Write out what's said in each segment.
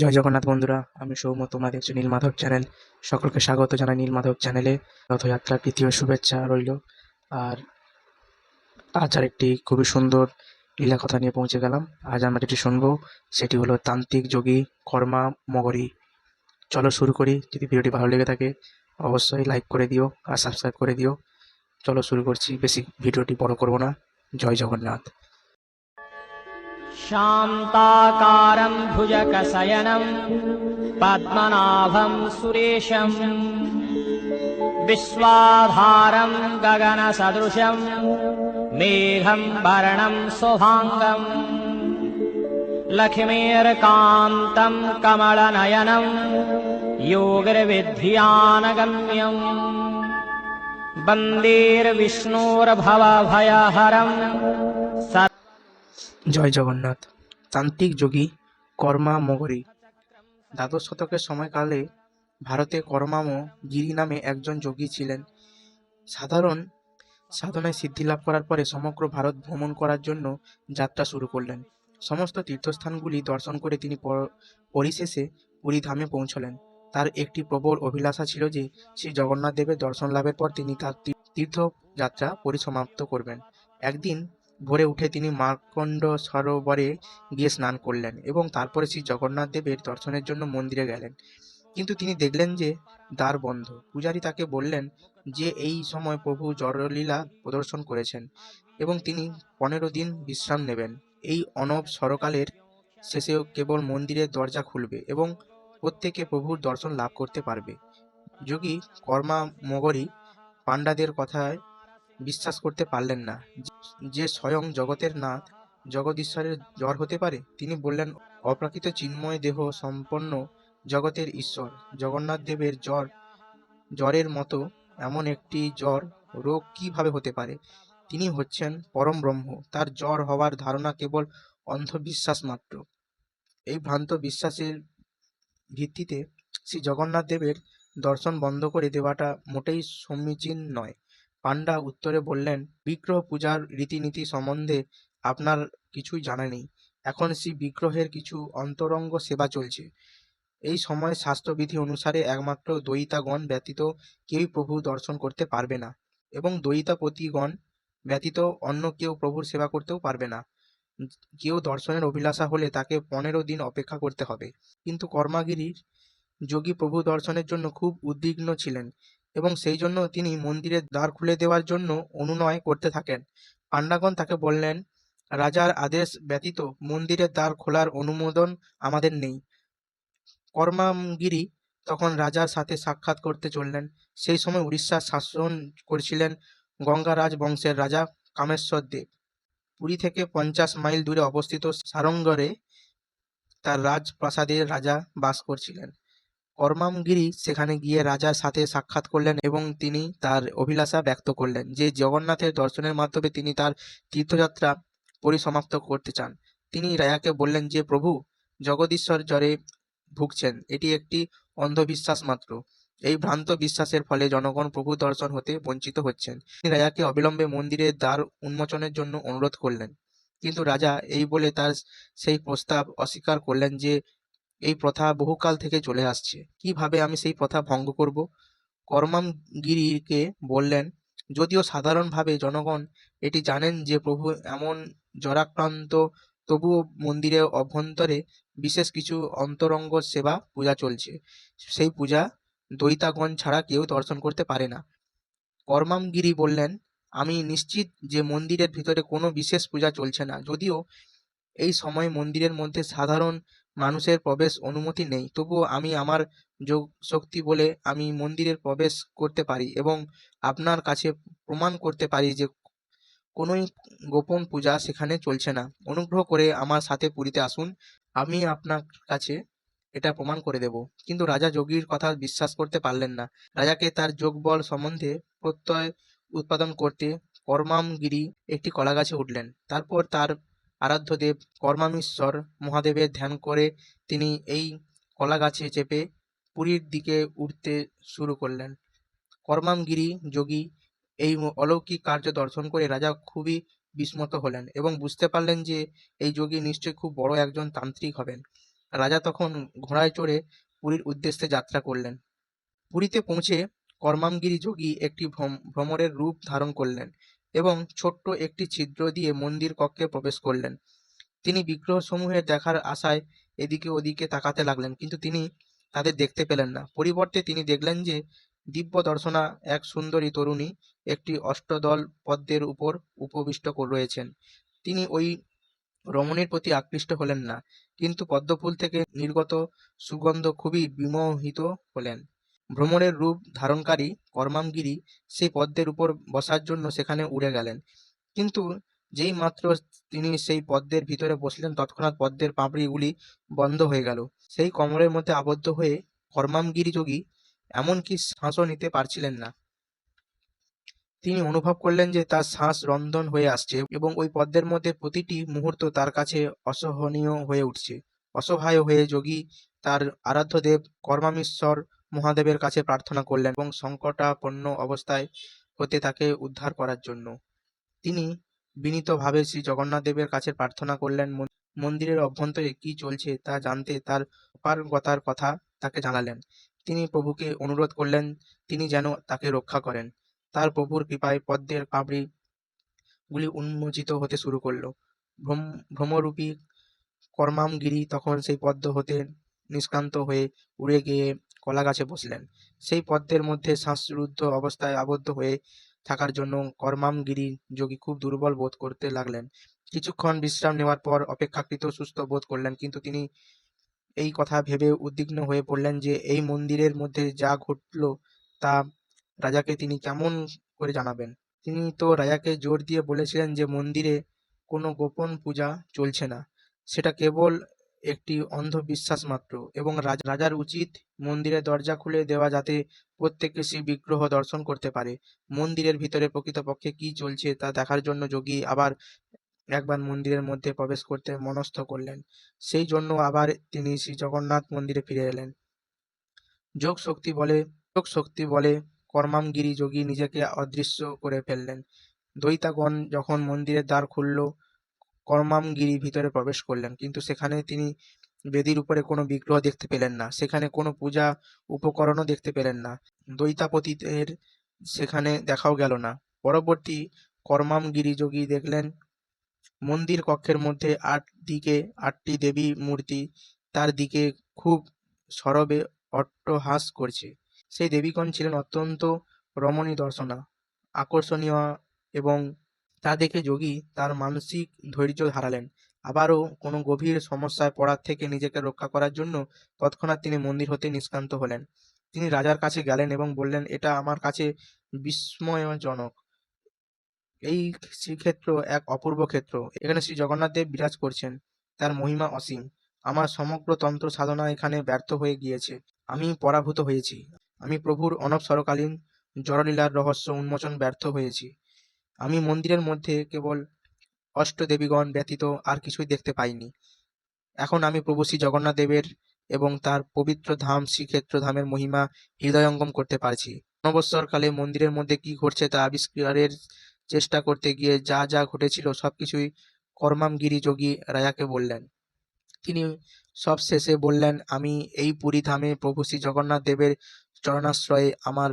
জয় জগন্নাথ বন্ধুরা, আমি সৌম্য তোমরা দেখছ নীলমাধব চ্যানেল। সকলকে স্বাগত জানাই নীলমাধব চ্যানেলে। রথযাত্রার ও শুভেচ্ছা রইল। আর আজ আর একটি খুবই সুন্দর লীলা কথা নিয়ে পৌঁছে গেলাম। আজ আমরা যেটি শুনব, সেটি হলো তান্ত্রিক যোগী কর্মা মগরী। চলো শুরু করি। যদি ভিডিওটি ভালো লেগে থাকে, অবশ্যই লাইক করে দিও আর সাবস্ক্রাইব করে দিও। চলো শুরু করছি। বেশি ভিডিওটি বড় করব না। জয় জগন্নাথ। शान्ताकारम् भुजकशयनम् पद्मनाभम् सुरेशम्। विश्वाधारम् गगनसदृशम् मेघम् वरणं शोभाङ्गम् लक्ष्मीर्कान्तम् कमलनयनम् योगिर्विद्ध्यानगम्यम्। बन्देर्विष्णोर्भवभयहरम् জয় জগন্নাথ। তান্ত্রিক যোগী কর্মা মগরী। দ্বাদশ শতকের সময়কালে ভারতে কর্মাম গিরি নামে একজন যোগী ছিলেন। সাধারণ সাধনায় সিদ্ধি লাভ করার পরে সমগ্র ভারত ভ্রমণ করার জন্য যাত্রা শুরু করলেন। সমস্ত তীর্থস্থানগুলি দর্শন করে তিনি পর- পরিশেষে পুরী ধামে পৌঁছলেন। তার একটি প্রবল অভিলাষা ছিল যে, শ্রী জগন্নাথ দেবের দর্শন লাভের পর তিনি তীর- তীর্থযাত্রা পরিসমাপ্ত করবেন। একদিন ভোরে উঠে তিনি মার্কণ্ড সরোবরে গিয়ে স্নান করলেন এবং তারপরে শ্রী জগন্নাথ দেবের দর্শনের জন্য মন্দিরে গেলেন। কিন্তু তিনি দেখলেন যে দ্বার বন্ধ। পূজারী তাকে বললেন যে, এই সময় প্রভু জরলীলা প্রদর্শন করেছেন এবং তিনি পনেরো দিন বিশ্রাম নেবেন। এই অনব সরকালের শেষেও কেবল মন্দিরের দরজা খুলবে এবং প্রত্যেকে প্রভুর দর্শন লাভ করতে পারবে। যোগী কর্মা মগরী পাণ্ডাদের কথায় বিশ্বাস করতে পারলেন না। যে স্বয়ং জগতের নাথ, জগদীশ্বরের জ্বর হতে পারে, তিনি বললেন, অপ্রাকৃত চিন্ময় দেহ সম্পন্ন জগতের ঈশ্বর, জগন্নাথ দেবের জ্বর, জ্বরের মতো এমন একটি জ্বর রোগ কীভাবে হতে পারে? তিনি হচ্ছেন পরম ব্রহ্ম, তার জ্বর হওয়ার ধারণা কেবল অন্ধবিশ্বাস মাত্র। এই ভ্রান্ত বিশ্বাসের ভিত্তিতে শ্রী জগন্নাথ দেবের দর্শন বন্ধ করে দেওয়াটা মোটেই সমীচীন নয়। পাণ্ডা উত্তরে বললেন, বিগ্রহ পূজার রীতিনীতি সম্বন্ধে আপনার কিছুই জানা নেই। এখন সেই বিগ্রহের কিছু অন্তরঙ্গ সেবা চলছে। এই সময় স্বাস্থ্যবিধি অনুসারে একমাত্র দয়িতাগণ ব্যতীত কেউই প্রভু দর্শন করতে পারবে না এবং দয়িতাপতিগণ ব্যতীত অন্য কেউ প্রভুর সেবা করতেও পারবে না। কেউ দর্শনের অভিলাষা হলে তাকে পনেরো দিন অপেক্ষা করতে হবে। কিন্তু কর্মাগিরির যোগী প্রভু দর্শনের জন্য খুব উদ্বিগ্ন ছিলেন। এবং সেই জন্য তিনি মন্দিরের দ্বার খুলে দেওয়ার জন্য অনুনয় করতে থাকেন। পাণ্ডাগণ তাকে বললেন, রাজার আদেশ ব্যতীত মন্দিরের দ্বার খোলার অনুমোদন আমাদের নেই। কর্মাগিরি তখন রাজার সাথে সাক্ষাৎ করতে চললেন। সেই সময় উড়িষ্যার শাসন করছিলেন গঙ্গারাজ বংশের রাজা কামেশ্বর দেব। পুরী থেকে পঞ্চাশ মাইল দূরে অবস্থিত সারঙ্গরে তার রাজপ্রাসাদের রাজা বাস করছিলেন। কর্মামগিরি সেখানে গিয়ে রাজার সাথে সাক্ষাৎ করলেন এবং তিনি তার অভিলাষা ব্যক্ত করলেন যে জগন্নাথের দর্শনের মাধ্যমে তিনি তার তীর্থযাত্রা পরিসমাপ্ত করতে চান। তিনি রাজাকে বললেন যে, প্রভু, জগদীশ্বর জ্বরে ভুগছেন। এটি একটি অন্ধবিশ্বাস মাত্র। এই ভ্রান্ত বিশ্বাসের ফলে জনগণ প্রভু দর্শন হতে বঞ্চিত হচ্ছেন। তিনি রাজাকে অবিলম্বে মন্দিরের দ্বার উন্মোচনের জন্য অনুরোধ করলেন। কিন্তু রাজা এই বলে তার সেই প্রস্তাব অস্বীকার করলেন যে এই প্রথা বহুকাল থেকে চলে আসছে। কীভাবে আমি সেই প্রথা ভঙ্গ করব? কর্মামগিরিকে বললেন, যদিও সাধারণভাবে জনগণ এটি জানেন যে প্রভু এমন জরাক্রান্ত, তবুও মন্দিরের অভ্যন্তরে বিশেষ কিছু অন্তরঙ্গ সেবা পূজা চলছে। সেই পূজা দৈতাগণ ছাড়া কেউ দর্শন করতে পারে না। কর্মামগিরি বললেন, আমি নিশ্চিত যে মন্দিরের ভিতরে কোনো বিশেষ পূজা চলছে না। যদিও এই সময় মন্দিরের মধ্যে সাধারণ মানুষের প্রবেশ অনুমতি নেই। তবুও আমি আমার যোগ শক্তি বলে আমি মন্দিরের প্রবেশ করতে পারি এবং আপনার কাছে প্রমাণ করতে পারি যে কোনোই গোপন পূজা সেখানে চলছে না। অনুগ্রহ করে আমার সাথে পুরীতে আসুন। আমি আপনার কাছে এটা প্রমাণ করে দেব। কিন্তু রাজা যোগীর কথা বিশ্বাস করতে পারলেন না। রাজাকে তার যোগবল সম্বন্ধে প্রত্যয় উৎপাদন করতে কর্মামগিরি একটি কলাগাছে উঠলেন। তারপর তার আরাধ্য দেব কর্মামীশ্বর মহাদেবের ধ্যান করে তিনি এই কলাগাছে চেপে পুরীর দিকে উঠতে শুরু করলেন। কর্মামগিরি যোগী এই অলৌকিক কার্য দর্শন করে রাজা খুবই বিস্মত হলেন এবং বুঝতে পারলেন যে এই যোগী নিশ্চয়ই খুব বড় একজন তান্ত্রিক হবেন। রাজা তখন ঘোড়ায় চড়ে পুরীর উদ্দেশ্যে যাত্রা করলেন। পুরীতে পৌঁছে কর্মামগিরি যোগী একটি ভ্রম- ভ্রমরের রূপ ধারণ করলেন। এবং ছোট্ট একটি ছিদ্র দিয়ে মন্দির কক্ষে প্রবেশ করলেন। তিনি বিগ্রহসমূহের দেখার আশায় এদিকে ওদিকে তাকাতে লাগলেন, কিন্তু তিনি তাদের দেখতে পেলেন না। পরিবর্তে তিনি দেখলেন যে দিব্য দর্শনা এক সুন্দরী তরুণী একটি অষ্টদল পদ্মের উপর উপবিষ্ট রয়েছেন। তিনি ওই রমণীর প্রতি আকৃষ্ট হলেন না, কিন্তু পদ্মফুল থেকে নির্গত সুগন্ধ খুবই বিমোহিত হলেন। ভ্রমরের রূপ ধারণকারী কর্মামগিরি সেই পদ্মের উপর বসার জন্য সেখানে উড়ে গেলেন। কিন্তু যেই মাত্র তিনি সেই পদ্মের ভিতরে বসলেন, তৎক্ষণাৎ পদ্মের পাপড়িগুলি বন্ধ হয়ে গেল। সেই কমলের মধ্যে আবদ্ধ হয়ে কর্মামগিরি যোগী এমনকি শ্বাসও নিতে পারছিলেন না। তিনি অনুভব করলেন যে তার শ্বাস রন্ধন হয়ে আসছে এবং ওই পদ্মের মধ্যে প্রতিটি মুহূর্ত তার কাছে অসহনীয় হয়ে উঠছে। অসহায় হয়ে যোগী তার আরাধ্য দেব কর্মামীশ্বর মহাদেবের কাছে প্রার্থনা করলেন এবং সংকটাপন্ন অবস্থায় হতে তাকে উদ্ধার করার জন্য। তিনি বিনীতভাবে শ্রী জগন্নাথ দেবের কাছে প্রার্থনা করলেন মন্দিরের অভ্যন্তরে কি চলছে তা জানতে তার অপারগতার কথা তাকে জানালেন। তিনি প্রভুকে অনুরোধ করলেন, তিনি যেন তাকে রক্ষা করেন। তার প্রভুর কৃপায় পদ্মের পাপড়ি গুলি উন্মোচিত হতে শুরু করল। ভ্রম- ভ্রমরূপী কর্মামগিরি তখন সেই পদ্ম হতে নিষ্ক্রান্ত হয়ে উড়ে গিয়ে কলা গাছে বসলেন। সেই পদ্মের মধ্যে শ্বাসরুদ্ধ অবস্থায় আবদ্ধ হয়ে থাকার জন্য কর্মামগিরি যোগী খুব দুর্বল বোধ করতে লাগলেন। কিছুক্ষণ বিশ্রাম নেওয়ার পর অপেক্ষাকৃত সুস্থ বোধ করলেন, কিন্তু তিনি এই কথা ভেবে উদ্বিগ্ন হয়ে পড়লেন যে, এই মন্দিরের মধ্যে যা ঘটল তা রাজাকে তিনি কেমন করে জানাবেন? তিনি তো রাজাকে জোর দিয়ে বলেছিলেন যে, মন্দিরে কোনো গোপন পূজা চলছে না। সেটা কেবল একটি অন্ধবিশ্বাস মাত্র এবং রাজ- রাজার উচিত মন্দিরের দরজা খুলে দেওয়া যাতে প্রত্যেকে সেই বিগ্রহ দর্শন করতে পারে। মন্দিরের ভিতরে প্রকৃতপক্ষে কি চলছে তা দেখার জন্য যোগী আবার একবার মন্দিরের মধ্যে প্রবেশ করতে মনস্থ করলেন। সেই জন্য আবার তিনি শ্রী জগন্নাথ মন্দিরে ফিরে এলেন। যোগ শক্তি বলে, যোগ শক্তি বলে কর্মামগিরি যোগী নিজেকে অদৃশ্য করে ফেললেন। দৈতাগণ যখন মন্দিরের দ্বার খুলল কর্মামগিরি ভিতরে প্রবেশ করলেন। কিন্তু সেখানে তিনি বেদির উপরে কোনো বিগ্রহ দেখতে পেলেন না। সেখানে কোনো পূজা উপকরণও দেখতে পেলেন না। দৈতাপতিদের সেখানে দেখাও গেল না। পরবর্তী কর্মামগিরি যোগী দেখলেন, মন্দির কক্ষের মধ্যে আট দিকে আটটি দেবী মূর্তি, তার দিকে খুব সরবে অট্টহাস করছে। সেই দেবীগণ ছিলেন অত্যন্ত রমণী দর্শনা, আকর্ষণীয় এবং তা দেখে যোগী তার মানসিক ধৈর্য হারালেন। আবারও কোনো গভীর সমস্যায় পড়ার থেকে নিজেকে রক্ষা করার জন্য তৎক্ষণাৎ তিনি মন্দির হতে নিষ্ক্রান্ত হলেন। তিনি রাজার কাছে গেলেন এবং বললেন, এটা আমার কাছে বিস্ময়জনক। এই শ্রীক্ষেত্র এক অপূর্ব ক্ষেত্র। এখানে শ্রী জগন্নাথ দেব বিরাজ করছেন। তার মহিমা অসীম। আমার সমগ্র তন্ত্র সাধনা এখানে ব্যর্থ হয়ে গিয়েছে। আমি পরাভূত হয়েছি। আমি প্রভুর অনবসরকালীন জড়লীলার রহস্য উন্মোচন ব্যর্থ হয়েছি। আমি মন্দিরের মধ্যে কেবল অষ্টদেবীগণ ব্যতীত আর কিছুই দেখতে পাইনি। এখন আমি প্রভু শ্রী জগন্নাথ দেবের এবং তার পবিত্র ধাম শ্রীক্ষেত্র ধামের মহিমা হৃদয়ঙ্গম করতে পারছি। অনবসরকালে মন্দিরের মধ্যে কি ঘটছে তা আবিষ্কারের চেষ্টা করতে গিয়ে যা যা ঘটেছিল সবকিছুই কর্মামগিরি যোগী রাজাকে বললেন। তিনি সব শেষে বললেন, আমি এই পুরী ধামে প্রভু শ্রী জগন্নাথ দেবের চরণাশ্রয়ে আমার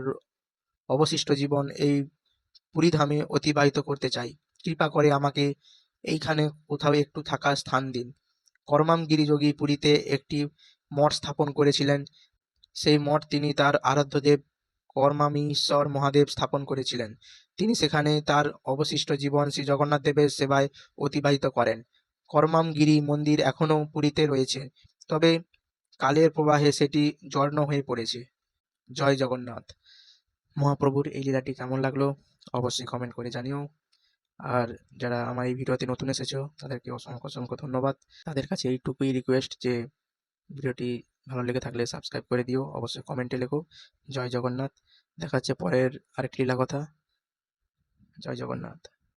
অবশিষ্ট জীবন এই পুরী ধামে অতিবাহিত করতে চাই। কৃপা করে আমাকে এইখানে কোথাও একটু থাকার স্থান দিন। কর্মামগিরি যোগী পুরীতে একটি মঠ স্থাপন করেছিলেন। সেই মঠ তিনি তার আরাধ্য দেব কর্মামীশ্বর মহাদেব স্থাপন করেছিলেন। তিনি সেখানে তার অবশিষ্ট জীবন শ্রী জগন্নাথ দেবের সেবায় অতিবাহিত করেন। কর্মামগিরি মন্দির এখনও পুরীতে রয়েছে, তবে কালের প্রবাহে সেটি জর্ণ হয়ে পড়েছে। জয় জগন্নাথ। মহাপ্রভুর এই লীলাটি কেমন লাগল অবশ্যই কমেন্ট করে জানিও। আর যারা আমার এই ভিডিওতে নতুন এসেছ, তাদেরকে অসংখ্য অসংখ্য ধন্যবাদ। তাদের কাছে এইটুকুই রিকোয়েস্ট যে, ভিডিওটি ভালো লেগে থাকলে সাবস্ক্রাইব করে দিও। অবশ্যই কমেন্টে লেখো। জয় জগন্নাথ। দেখা হচ্ছে পরের আরেকটি লীলা কথা। জয় জগন্নাথ।